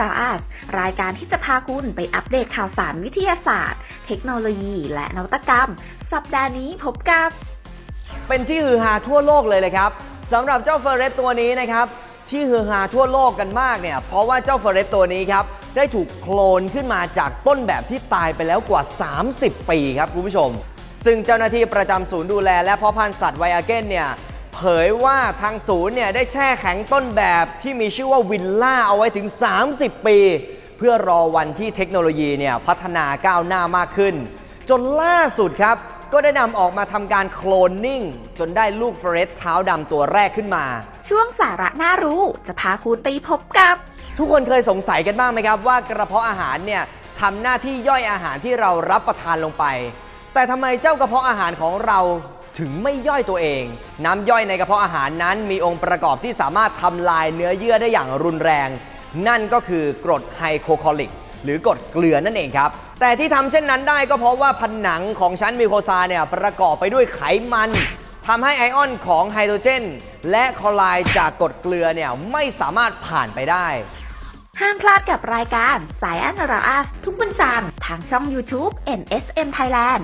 ราอัสรายการที่จะพาคุณไปอัปเดตข่าวสารวิทยาศาสตร์ เทคโนโลยี และนวัตกรรม สัปดาห์นี้พบกับ เป็นที่ฮือฮาทั่วโลกเลยเลยครับสำหรับเจ้าเฟอร์เรสตัวนี้นะครับ ที่ฮือฮาทั่วโลกกันมากเนี่ย เพราะว่าเจ้าเฟอร์เรสตัวนี้ครับ ได้ถูกโคลนขึ้นมาจากต้นแบบที่ตายไปแล้วกว่า 30 ปีครับคุณผู้ชม ซึ่งเจ้าหน้าที่ประจำศูนย์ดูแลและเพาะพันธุ์สัตว์ไวอาเกนเนี่ย เผยว่าทางศูนย์เนี่ยได้แช่แข็งต้นแบบที่มีชื่อว่าวิลล่าเอาไว้ถึง 30 ปี เพื่อรอวันที่เทคโนโลยีเนี่ยพัฒนาก้าวหน้ามากขึ้น จนล่าสุดครับ ก็ได้นำออกมาทำการโคลนนิ่ง จนได้ลูกเฟรดเท้าดำตัวแรกขึ้นมา ช่วงสาระน่ารู้จะพาคุณไปพบกับ ทุกคนเคยสงสัยกันบ้างไหมครับ ว่ากระเพาะอาหารเนี่ยทำหน้าที่ย่อยอาหารที่เรารับประทานลงไป แต่ทำไมเจ้ากระเพาะอาหารของเรา ถึงไม่ย่อยตัวเอง น้ำย่อยในกระเพาะอาหารนั้นมีองค์ประกอบที่สามารถทำลายเนื้อเยื่อได้อย่างรุนแรง นั่นก็คือกรดไฮโคคอลิกหรือกรดเกลือนั่นเองครับ แต่ที่ทำเช่นนั้นได้ก็เพราะว่าผนังของชั้นมิโคซาเนี่ยประกอบไปด้วยไขมันทำให้ไอออนของไฮโดรเจน และคลอไรด์จากกรดเกลือเนี่ยไม่สามารถผ่านไปได้ห้ามพลาดกับรายการสายอันราอัสทุกวันจันทร์ทางช่อง YouTube NSM Thailand